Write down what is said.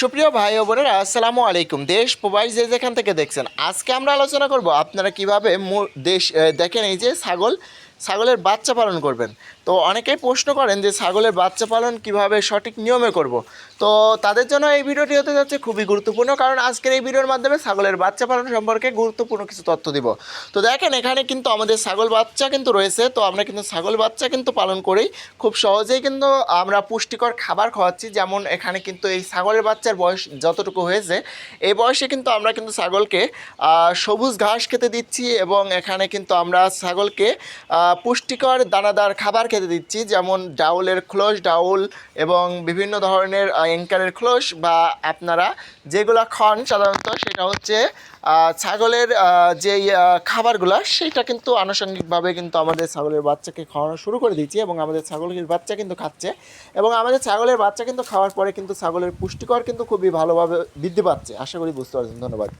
সুপ্রিয় ভাই ও বোনেরা, আসসালামু আলাইকুম। দেশ, প্রবাস যে যেখান থেকে দেখছেন, আজকে আমরা আলোচনা করব আপনারা কীভাবে দেশ দেখেন এই যে ছাগল, ছাগলের বাচ্চা পালন করবেন। তো অনেকেই প্রশ্ন করেন যে ছাগলের বাচ্চা পালন কীভাবে সঠিক নিয়মে করব। তো তাদের জন্য এই ভিডিওটি হতে যাচ্ছে খুবই গুরুত্বপূর্ণ, কারণ আজকের এই ভিডিওর মাধ্যমে ছাগলের বাচ্চা পালন সম্পর্কে গুরুত্বপূর্ণ কিছু তথ্য দিব। তো দেখেন, এখানে কিন্তু আমাদের ছাগল বাচ্চা কিন্তু রয়েছে, তো আমরা কিন্তু ছাগল বাচ্চা কিন্তু পালন করি। খুব সহজেই কিন্তু আমরা পুষ্টিকর খাবার খাওয়াচ্ছি, যেমন এখানে কিন্তু এই ছাগলের বাচ্চার বয়স যতটুকু হয়েছে, এই বয়সে কিন্তু আমরা কিন্তু ছাগলকে সবুজ ঘাস খেতে দিচ্ছি এবং এখানে কিন্তু আমরা ছাগলকে পুষ্টিকর দানাদার খাবার খেতে দিচ্ছি যেমন ডাউলের খোলস ডাউল এবং বিভিন্ন ধরনের অ্যাঙ্কারের খোলস বা আপনারা যেগুলো খান সাধারণত সেটা হচ্ছে ছাগলের আহ, খাবারগুলো সেটা কিন্তু আনুষঙ্গিকভাবে কিন্তু আমাদের ছাগলের বাচ্চাকে খাওয়ানো শুরু করে দিচ্ছি এবং আমাদের ছাগলের বাচ্চা কিন্তু খাচ্ছে এবং আমাদের ছাগলের বাচ্চা কিন্তু খাওয়ার পরে কিন্তু ছাগলের পুষ্টিকর কিন্তু খুবই ভালোভাবে বৃদ্ধি পাচ্ছে। আশা করি বুঝতে পারছেন। ধন্যবাদ।